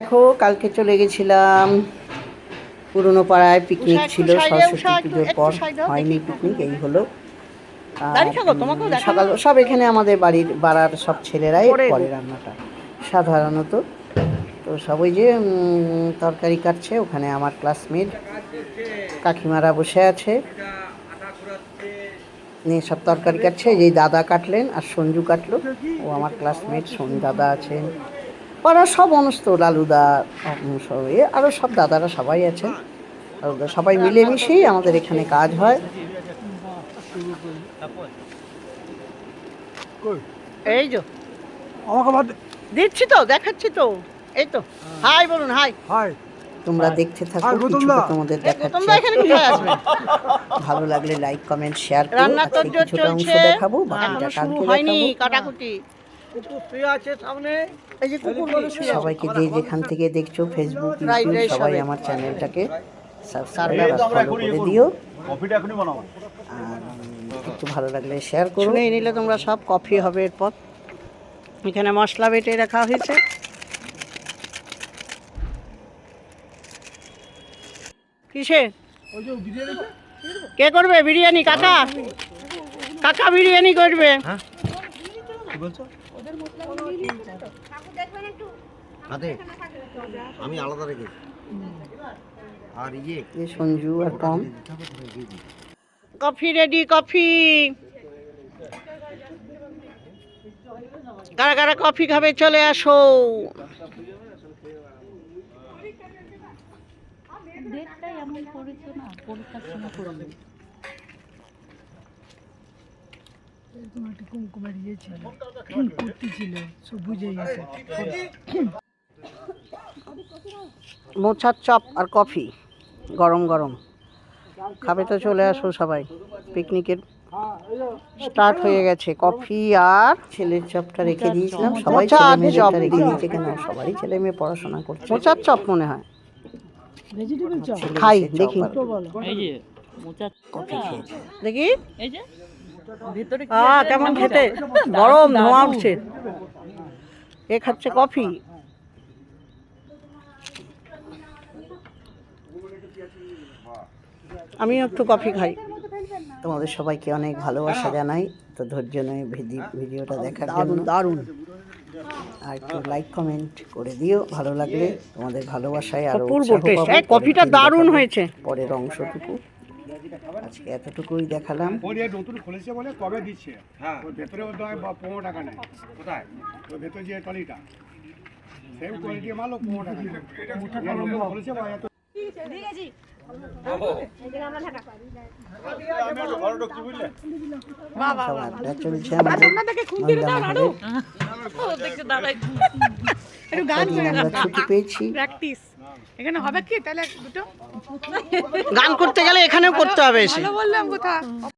দেখো কালকে চলে গেছিলাম পুরনো পাড়ায় পিকনিক ছিল সরস্বতী পুজোর পর। হয়নি পিকনিক এই হলো। আর, সকাল সব এখানে আমাদের বাড়ির পাড়ার সব ছেলেরাই করে রান্নাটা সাধারণত। তো সব ওই যে তরকারি কাটছে ওখানে আমার ক্লাসমেট কাকিমারা বসে আছে। নিয়ে সব তরকারি কাটছে এই যে দাদা কাটলেন আর সঞ্জু কাটলো। ও আমার ক্লাসমেট সোন দাদা আছেন। পাড়ার সব অনুষ্ঠ লালুদা সব এ আরও সব দাদারা সবাই আছেন। সবাই মিলেমিশেই আমাদের এখানে কাজ হয়। এই যে। আমাকে দিচ্ছি তো দেখাচ্ছি তো। এই তো। হাই বলুন হাই। হাই। তোমরা দেখতে থাকো তোমাদের দেখাচ্ছে। এখানে কোথায় আসবে? ভালো লাগলে লাইক কমেন্ট শেয়ার করো। আজকে কিছুটা অংশ দেখাবো বাকিটা কালকে হয়নি দেখাবো কাটাকুটি আছে সামনে। এই যে কুকুরগুলো শুয়ে আছে। সবাইকে যে যেখান থেকে দেখছ ফেসবুক ইউটিউব সবাই। আমার চ্যানেলটাকে সাবস্ক্রাইব ফলো করে দিও। কফিটা এখনই বানাবো। আর একটু ভালো লাগলে শেয়ার করো। শুনেই নিলে তোমরা সব কফি হবে এরপর। এখানে মশলা বেটে রাখা হয়েছে। কিসে? ওই যে বিরিয়ানি কে করবে? বিরিয়ানি? কাকা? কাকা বিরিয়ানি করবে। কি বলছো? হাতে আমি আলাদা রেখেছি। আর ইয়ে সঞ্জু আর কম কফি রেডি কফি। কারা কারা কফি খাবে চলে আসো। ডেটটাই এমন করেছে না পরীক্ষার সময় করবে একটা কুমকুমের ইয়ে ছিল। কুর্তি ছিল। সব বুঝে গেছে। মোচার চপ আর কফি গরম গরম। খাবে তো চলে আসো সবাই। পিকনিকের স্টার্ট হয়ে গেছে। কফি আর ছেলের চপটা রেখে দিয়েছিলাম। সবাই ছেলে রেখে দিয়ে। দিয়েছে কেন সবারই ছেলে মেয়ে পড়াশোনা করছে। মোচার চপ মনে হয়। Vegetable chop. ছেলে খাই, দেখি। আর বলো এই যে মোচা কফি খেয়েছে। দেখি। এই যে। ভিতরে কি কেমন খেতে? গরম ধোঁয়া উঠছে। এ খাচ্ছে কফি। আমিও একটু কফি খাই। তোমাদের সবাইকে অনেক ভালোবাসা জানাই। তো ধৈর্য নয় ভিডি- ভিডিওটা দেখার জন্য। দারুণ। আর একটু লাইক কমেন্ট করে দিও ভালো লাগলে। তোমাদের ভালোবাসায় আর কফিটা দারুণ হয়েছে। পরের অংশটুকু। আজকে এতটুকুই দেখালাম। ওর এই নতুন খুলেছে বলে কবে দিচ্ছে? হ্যাঁ। ওর ভেতরে ওর পনেরো টাকা নেয় কোথায়? ওর ভেতরে যে টলিটা সেম কোয়ালিটি মাল ও পনেরো টাকা খুলেছে বা এত চলছে আমরা ছুটি পেয়েছি। প্র্যাকটিস এখানে হবে কি? তাহলে দুটো? গান করতে গেলে এখানেও করতে হবে এসে। বললাম কোথা